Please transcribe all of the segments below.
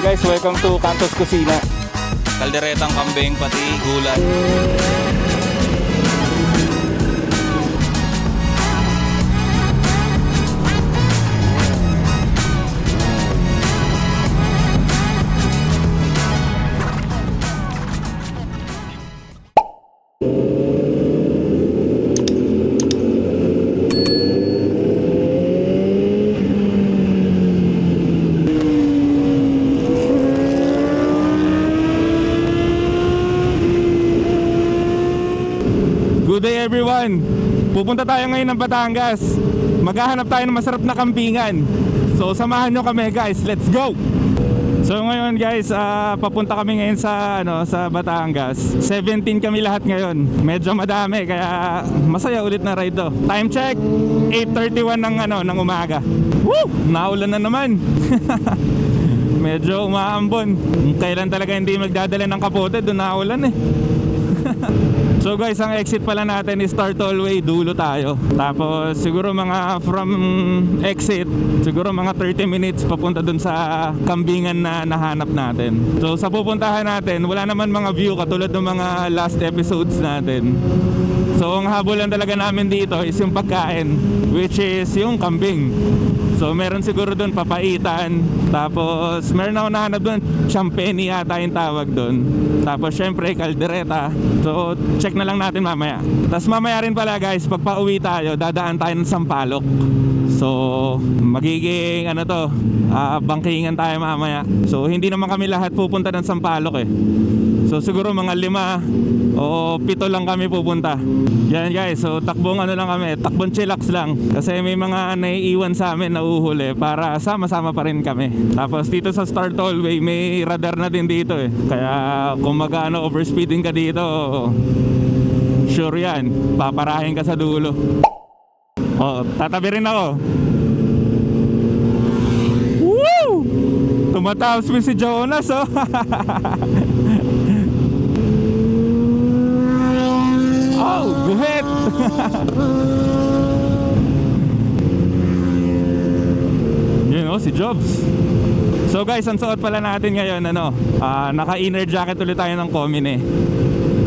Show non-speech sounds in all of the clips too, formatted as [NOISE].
Guys, welcome to Cantos Kusina. Kalderetang kambing pati gulay. Pupunta tayo ngayon ng Batangas. Maghahanap tayo ng masarap na kampingan. So samahan nyo kami guys, let's go! So ngayon guys, ah, papunta kami ngayon sa ano sa Batangas. 17 kami lahat ngayon. Medyo madami kaya masaya ulit na ride to. Time check 8:31 ng ano ng umaga. Woo! Naulan na naman. [LAUGHS] Medyo umaambon. Kailan talaga hindi magdadala ng kapote, doon naulan eh. [LAUGHS] So guys, ang exit pala natin is Star Tollway, dulo tayo. Tapos siguro mga from exit, siguro mga 30 minutes papunta dun sa kambingan na nahanap natin. So sa pupuntahan natin, wala naman mga view katulad ng mga last episodes natin. So ang habol lang talaga namin dito is yung pagkain, which is yung kambing. So meron siguro doon papaitan, tapos meron ako nahanap doon, champagne yata yung tawag doon. Tapos syempre kaldereta. So check na lang natin mamaya. Tapos mamaya rin pala guys, pag pauwi tayo, dadaan tayo ng Sampaloc. So magiging ano to, ah, bangkingan tayo mamaya. So hindi naman kami lahat pupunta ng Sampaloc eh. So siguro mga lima o pito lang kami pupunta. Yan guys, so takbong ano lang kami, takbong chillax lang. Kasi may mga naiiwan sa amin na uhuli para sama-sama pa rin kami. Tapos dito sa Star Tollway, may radar na din dito eh. Kaya kung mag-ano, overspeeding ka dito, sure yan, paparahin ka sa dulo. Oh, tatabi rin ako. Woo! Tumataos mi si Jonas oh. [LAUGHS] oh, guhit. [LAUGHS] Yun oh, si Jobs. So guys, ang suot pala natin ngayon ano, ah, naka-inner jacket ulit tayo ng Comine.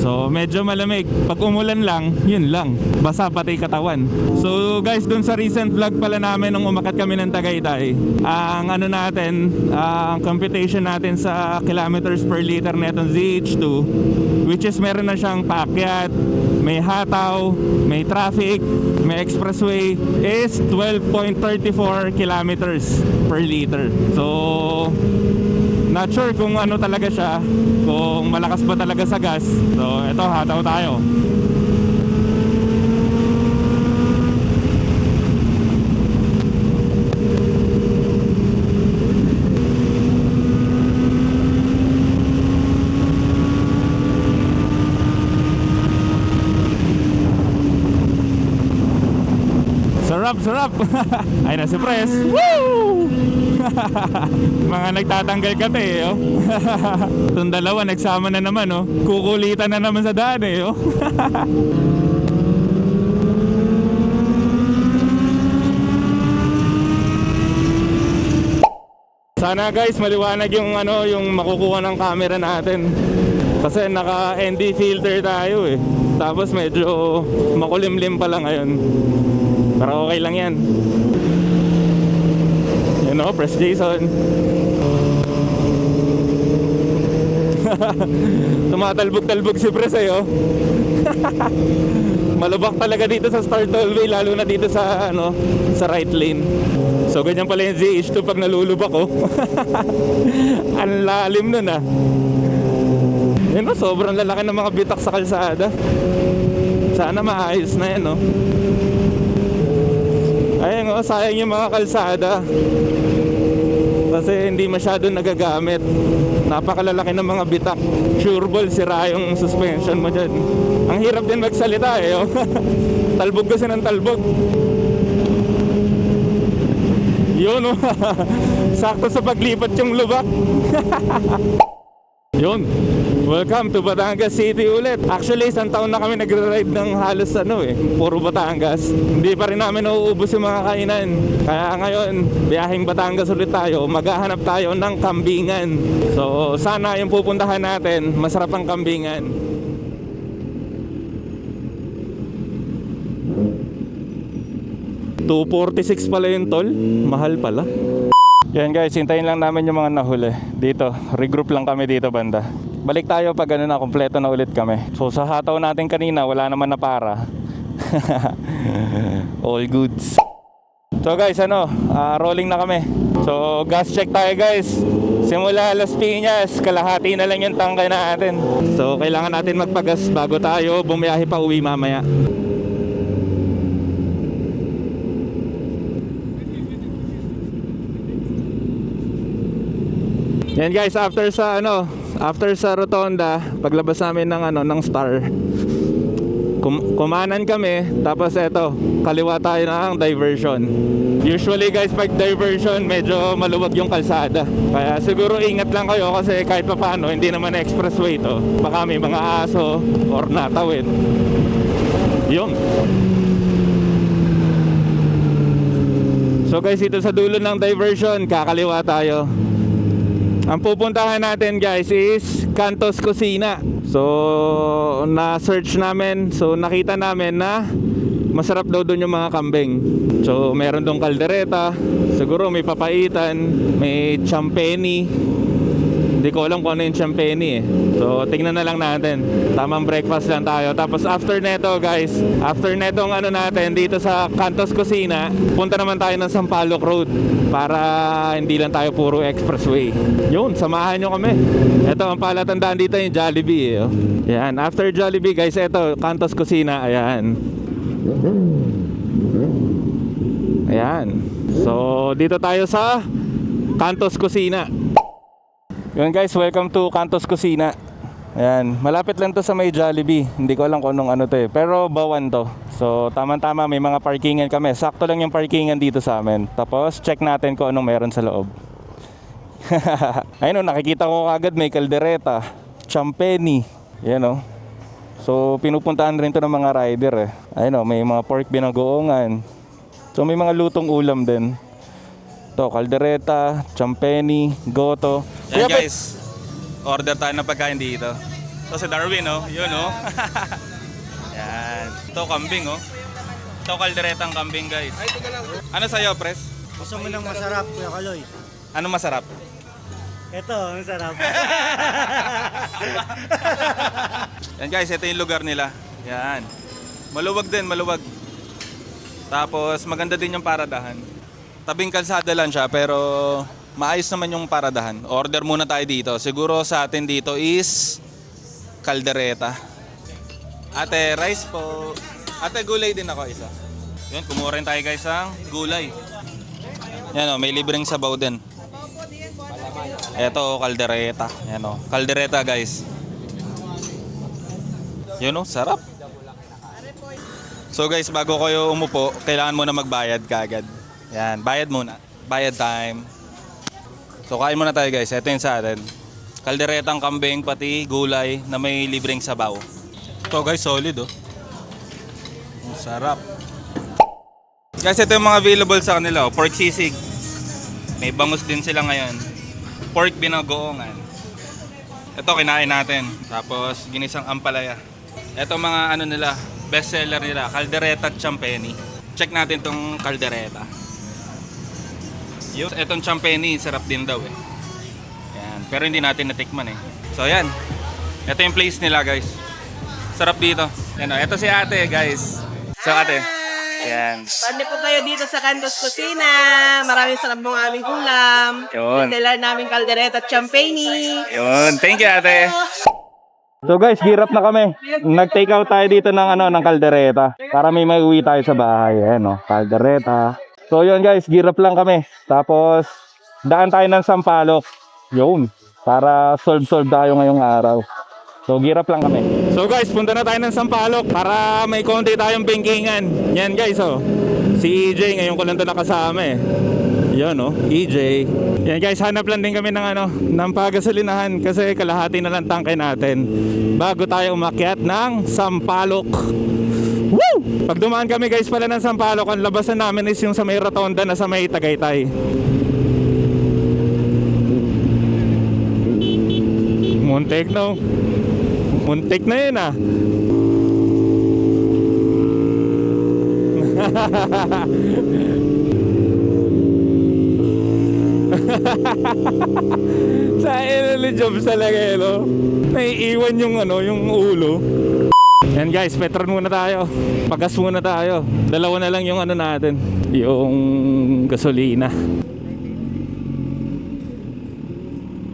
So medyo malamig. Pag umulan lang, yun lang. Basa pati katawan. So guys, dun sa recent vlog pala namin nung umakat kami ng Tagaytay, ang ano natin, ang computation natin sa kilometers per liter netong ZH2, which is meron na siyang paakyat, may hataw, may traffic, may expressway, is 12.34 kilometers per liter. So, Not sure kung ano talaga siya, kung malakas ba talaga sa gas. So, eto, hataw tayo. Sarap, sarap! [LAUGHS] Ay na si Pres. Woo! [LAUGHS] Mga nagtatanggal ka eh, oh. [LAUGHS] Itong dalawa nagsama na naman, oh. Kukulitan na naman sa daan eh, oh. [LAUGHS] Sana guys maliwanag yung ano yung makukuha ng camera natin. Kasi naka ND filter tayo eh. Tapos medyo makulimlim pa lang ngayon. Pero okay lang yan. Yun o, press Jason. [LAUGHS] Tumatalbog-talbog si Pres eh oh. [LAUGHS] Malubak talaga dito sa Star Tollway lalo na dito sa ano sa right lane. So ganyan pala yung ZH2 pag nalulubak oh. [LAUGHS] Ang lalim nun ah. Yun oh, sobrang lalaki ng mga bitak sa kalsada. Sana maayos na yan oh. Ayun oh, sayang yung mga kalsada. Kasi hindi masyado nagagamit. Napakalalaki ng mga bitak. Sure ball, sira yung suspension mo dyan. Ang hirap din magsalita eh. Oh. [LAUGHS] talbog kasi ng talbog. Yun oh. [LAUGHS] Sakto sa paglipat yung lubak. [LAUGHS] Yun. Welcome to Batangas City ulit. Actually, isang taon na kami nagre-ride ng halos ano eh, puro Batangas. Hindi pa rin namin nauubos yung mga kainan. Kaya ngayon, biyaheng Batangas ulit tayo. Maghahanap tayo ng kambingan. So, sana yung pupuntahan natin, masarap ang kambingan. $246 pala yung tol. Mahal pala. Yan guys, hintayin lang namin yung mga nahuli. Dito, regroup lang kami dito banda. Balik tayo pag ano na, kompleto na ulit kami. So sa hataw natin kanina, wala naman na para. [LAUGHS] All goods. So guys, ano, ah, rolling na kami. So gas check tayo guys. Simula Las Piñas, kalahati na lang yung tangkay natin. So kailangan natin magpagas bago tayo bumiyahe pa uwi mamaya. Yan guys, after sa ano, after sa rotonda, paglabas namin ng ano, ng star. Kum- kumanan kami, tapos eto, kaliwa tayo ng diversion. Usually guys, pag diversion, medyo maluwag yung kalsada. Kaya siguro ingat lang kayo kasi kahit pa paano, hindi naman expressway to. Baka may mga aso or natawid. Yun. So guys, ito sa dulo ng diversion, kakaliwa tayo. Ang pupuntahan natin guys is Cantos Cocina. So, na-search namin, so nakita namin na masarap daw doon yung mga kambing. So, meron doon kaldereta, siguro may papaitan, may champeni. Hindi ko alam kung ano yung champeni eh. So, tingnan na lang natin. Tamang breakfast lang tayo. Tapos after neto guys, after netong ano natin dito sa Cantos Cocina, punta naman tayo ng Sampaloc Road para hindi lang tayo puro expressway. Yun, samahan nyo kami. Ito ang palatandaan dito yung Jollibee. Eh. oh. Yan, after Jollibee guys, ito, Cantos Cocina. Ayan. Ayan. So, dito tayo sa Cantos Cocina. Yun guys, welcome to Cantos Cocina. Ayan, malapit lang to sa may Jollibee. Hindi ko alam kung anong ano to eh. Pero bawan to. So, tama-tama may mga parkingan kami. Sakto lang yung parkingan dito sa amin. Tapos, check natin kung anong meron sa loob. [LAUGHS] Ayun o, nakikita ko agad may kaldereta, champeni. Yan o. So, pinupuntahan rin to ng mga rider eh. Ayun o, may mga pork binagoongan. So, may mga lutong ulam din. To, kaldereta, champeni, goto. Yan Kuya, guys, order tayo ng pagkain dito. Ito si Darwin, oh. Yun, oh. [LAUGHS] Yan. Ito, kambing, oh. Ito, kalderetang kambing, guys. Ano sa'yo, pres? Gusto mo ng masarap, Kuya Kaloy? Ano masarap? Ito, ang sarap. [LAUGHS] Yan guys, ito yung lugar nila. Yan. Maluwag din, maluwag. Tapos maganda din yung paradahan. Tabing kalsada lang siya pero maayos naman yung paradahan. Order muna tayo dito. Siguro sa atin dito is kaldereta. Ate, rice po. Ate, gulay din ako isa. Yun, kumuha rin tayo guys ng gulay. Yan o, may libreng sabaw din. Ito, kaldereta. Yan o, kaldereta guys. Yun o, sarap. So guys, bago kayo umupo, kailangan mo na magbayad kaagad. Yan, bayad muna. Bayad time. So kain muna tayo guys. Ito yung sa atin. Kalderetang kambing pati gulay na may libreng sabaw. Ito guys, solid oh. Ang sarap. Guys, ito yung mga available sa kanila. Oh. Pork sisig. May bangus din sila ngayon. Pork binagoongan. Ito kinain natin. Tapos ginisang ampalaya. Ito mga ano nila, best seller nila, kaldereta at champeni. Check natin tong kaldereta. Yung etong champeni, sarap din daw eh. Yan, pero hindi natin natikman eh. So yan. Ito yung place nila guys. Sarap dito. Yan o, ito si ate guys. So ate. Yan. Pwede po kayo dito sa Cantos Kusina. Maraming sarap mong aming ulam. Yun. Seller namin kaldereta at champagne. Yun, thank you ate. So guys, up na kami. Nag-take out tayo dito ng ano ng kaldereta para may maiuwi tayo sa bahay. Ayan oh, kaldereta. So yun guys, gear up lang kami. Tapos daan tayo ng Sampaloc. Yun, para solve-solve tayo ngayong araw. So gear up lang kami. So guys, punta na tayo ng Sampaloc para may konti tayong bingkingan. Yan guys oh. Si EJ ngayon ko lang to nakasama eh. Yan no, EJ. Yan guys, hanap lang din kami ng ano, ng pagasolinahan kasi kalahati na lang tangkay natin bago tayo umakyat ng Sampaloc. Woo! Pag dumaan kami guys pala ng Sampaloc, ang labasan namin is yung sa may rotonda na sa may Tagaytay. Muntik no. Muntik na yun ah. [LAUGHS] Sa Elele Jobs talaga eh, no? Naiiwan yung ano, yung ulo. Yan guys, petron muna tayo. Pagas muna tayo. Dalawa na lang yung ano natin, yung gasolina.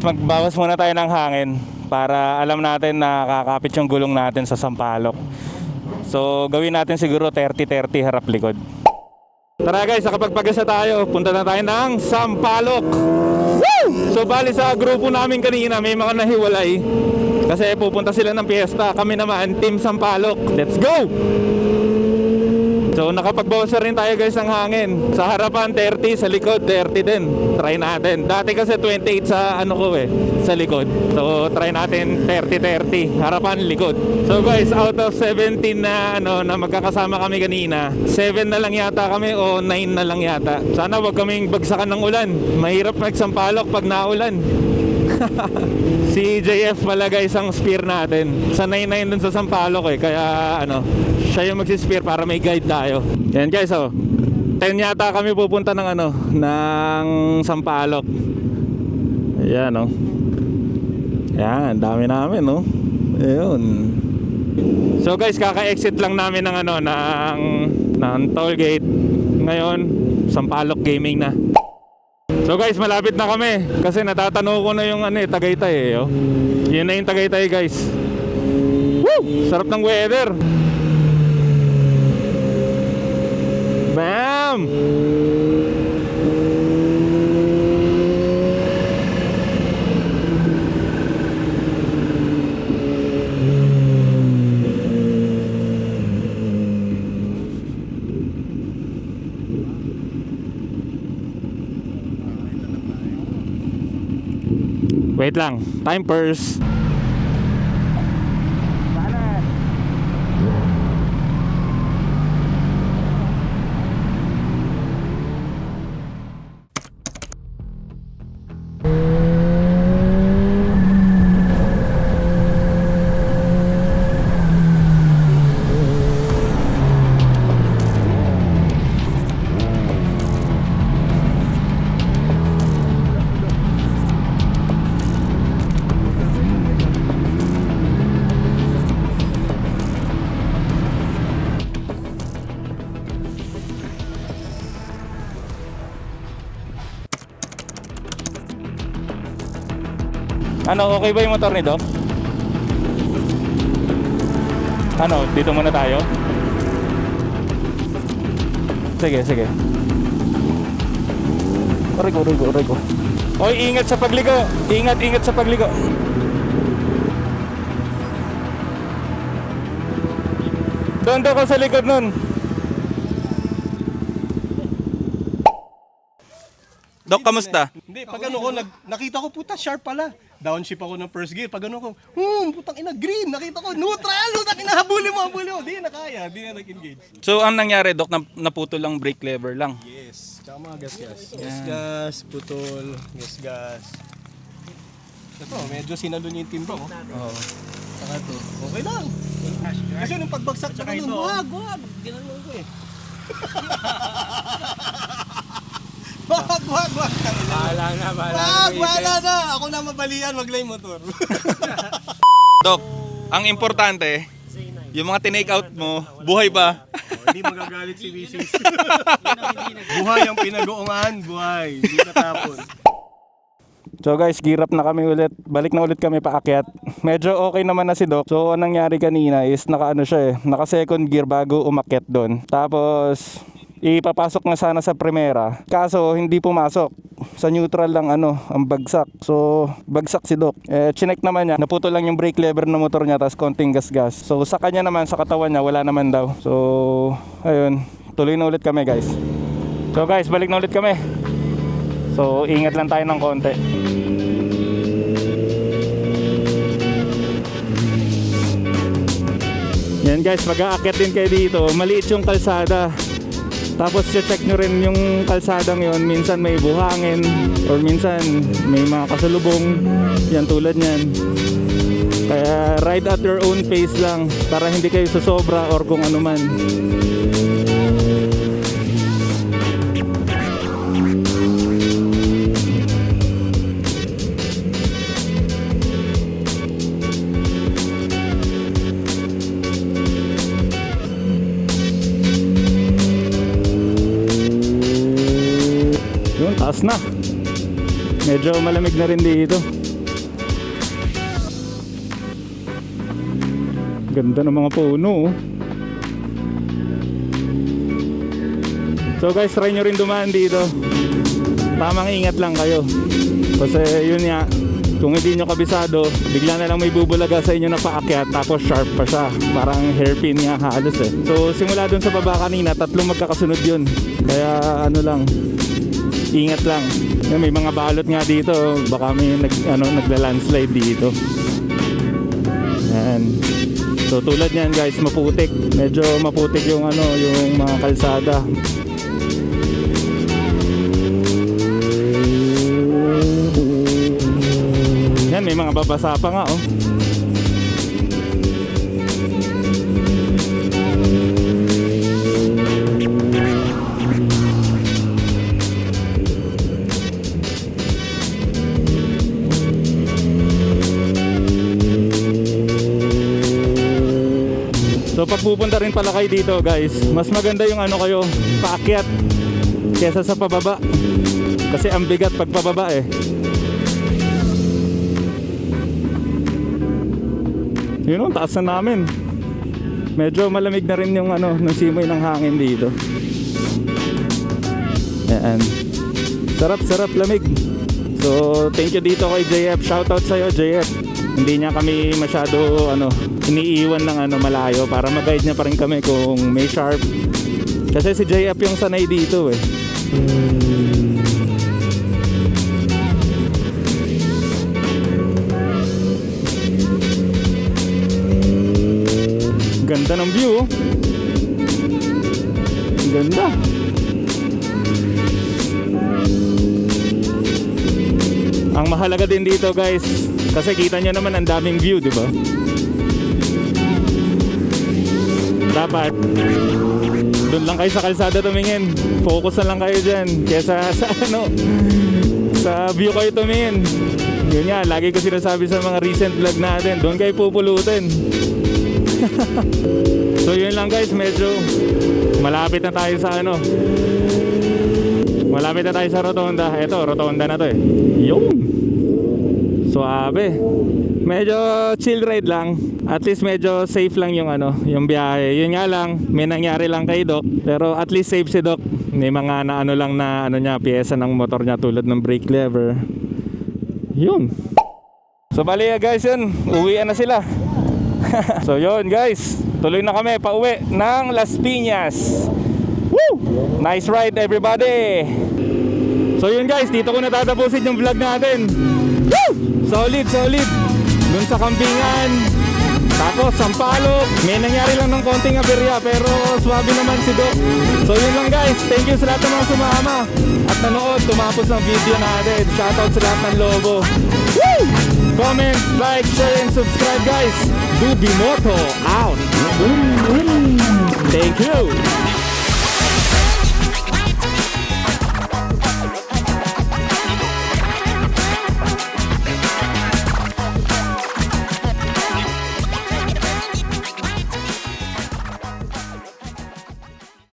Magbawas muna tayo ng hangin para alam natin na kakapit yung gulong natin sa sampalok. So gawin natin siguro 30-30 harap likod. Tara guys, nakapagpagasa tayo. Punta na tayo ng Sampalok. Woo! So bali sa grupo namin kanina, may mga nahiwalay. Kasi pupunta sila ng piyesta. Kami naman, Team Sampalok. Let's go! So nakapagbawas na rin tayo guys ng hangin. Sa harapan 30, sa likod 30 din. Try natin. Dati kasi 28 sa ano ko eh, sa likod. So try natin 30-30, harapan likod. So guys, out of 17 na ano na magkakasama kami kanina, 7 na lang yata kami o 9 na lang yata. Sana wag kaming bagsakan ng ulan. Mahirap magsampalok pag naulan. [LAUGHS] si JF pala guys ang spear natin. Sanay na yun dun sa Sampalok eh. Kaya ano, siya yung magsispear para may guide tayo. Yan guys oh. 10 yata kami pupunta ng ano, ng Sampalok. Ayan oh. Yan, dami namin no. Ayun. So guys, kaka-exit lang namin ng ano, ng, ng toll gate. Ngayon, Sampalok Gaming na. So guys, malapit na kami kasi natatanaw ko na yung ano eh, Tagaytay eh. Oh. Yun na yung Tagaytay guys. Woo! Sarap ng weather. Bam! Wait lang. Time purse. Ano, okay ba yung motor ni Doc? Ano, dito muna tayo? Sige, sige. Aray ko, aray ko, aray ko. Oy, ingat sa pagligo. Ingat, ingat sa pagligo. Doon daw ka sa likod nun. Doc, kamusta? Hindi, pag ano ko, nag, nakita ko puta, sharp pala. Downshift ako ng first gear. Pag ano ko, hmm, putang ina, green. Nakita ko, neutral. Putang ina, habulin mo, habulin mo. Di na kaya, di na nag-engage. So, ang nangyari, Doc, nap- naputol lang brake lever lang. Yes, tsaka mga gas-gas. Gas-gas, putol, gas-gas. Ito, medyo sinalo niya yung timba ko. Oo. Saka to, okay lang. Kasi nung pagbagsak na ganun, wag, wag. Ginanong ko eh. [LAUGHS] wag, wag. Bahala na, bahala wag, bahala na. Ako na mabalian, wag lang yung motor. [LAUGHS] Doc, ang importante, yung mga tinake out mo, buhay pa. Hindi magagalit si Mrs. buhay ang pinag-uungan, buhay. Hindi natapon. So guys, gear up na kami ulit. Balik na ulit kami paakyat. Medyo okay naman na si Doc. So anong nangyari kanina is naka ano siya eh, naka second gear bago umakyat doon. Tapos ipapasok na sana sa primera. Kaso hindi pumasok. Sa neutral lang ano, ang bagsak. So bagsak si Doc. Eh chinek naman niya, naputol lang yung brake lever ng motor niya tapos konting gas-gas. So sa kanya naman sa katawan niya wala naman daw. So ayun, tuloy na ulit kami guys. So guys, balik na ulit kami. So, ingat lang tayo ng konti. Yan guys, mag-aakyat din kayo dito. Maliit yung kalsada. Tapos check nyo rin yung kalsadang yon Minsan may buhangin or minsan may mga kasalubong. Yan tulad niyan. Kaya ride at your own pace lang para hindi kayo susobra or kung ano man. Taas na. Medyo malamig na rin dito. Ganda ng mga puno. oh. So guys, try nyo rin dumaan dito. Tamang ingat lang kayo. Kasi yun nga, kung hindi nyo kabisado, bigla na lang may bubulaga sa inyo na paakyat tapos sharp pa siya. Parang hairpin nga halos eh. So simula dun sa baba kanina, tatlong magkakasunod yun. Kaya ano lang, ingat lang. May mga balot nga dito, baka may nag, ano, nagla-landslide dito. Yan. So tulad niyan guys, maputik. Medyo maputik yung ano, yung mga kalsada. Yan, may mga babasa pa nga oh. Pag rin pala kayo dito guys, mas maganda yung ano kayo, paakyat kesa sa pababa. Kasi ang bigat pag pababa eh. Yun ang taas na namin. Medyo malamig na rin yung ano, ng simoy ng hangin dito. Yan. Sarap, sarap, lamig. So, thank you dito kay JF. Shoutout sa'yo, JF. Hindi niya kami masyado, ano, iniiwan ng ano, malayo para mag-guide niya pa rin kami kung may sharp. Kasi si JF yung sanay dito eh. Ganda ng view. Ganda. Ang mahalaga din dito guys, kasi kita nyo naman ang daming view, di ba? Dapat doon lang kayo sa kalsada tumingin. Focus na lang kayo dyan. Kesa [LAUGHS] sa ano, sa view kayo tumingin. Yun nga, lagi ko sinasabi sa mga recent vlog natin, doon kayo pupulutin. [LAUGHS] so yun lang guys, medyo malapit na tayo sa ano. Malapit na tayo sa rotonda. Ito, rotonda na to eh. Yung. Suabe. Medyo chill ride lang. At least medyo safe lang yung ano, yung biyahe. Yun nga lang, may nangyari lang kay Doc. Pero at least safe si Doc. May mga na ano lang na ano niya, piyesa ng motor niya tulad ng brake lever. Yun. So bali guys yun, uwian na sila. [LAUGHS] so yun guys, tuloy na kami pauwi ng Las Piñas. Woo! Nice ride everybody! So yun guys, dito ko natatapusin yung vlog natin. Woo! Solid, solid. Dun sa kampingan. Tapos Sampaloc. May nangyari lang ng konting aberya pero swabe naman si Doc. So yun lang guys. Thank you sa lahat ng mga sumama. At nanood, tumapos ng video natin. Shoutout sa lahat ng logo. Woo! Comment, like, share, and subscribe guys. Dubi Moto out. Thank you.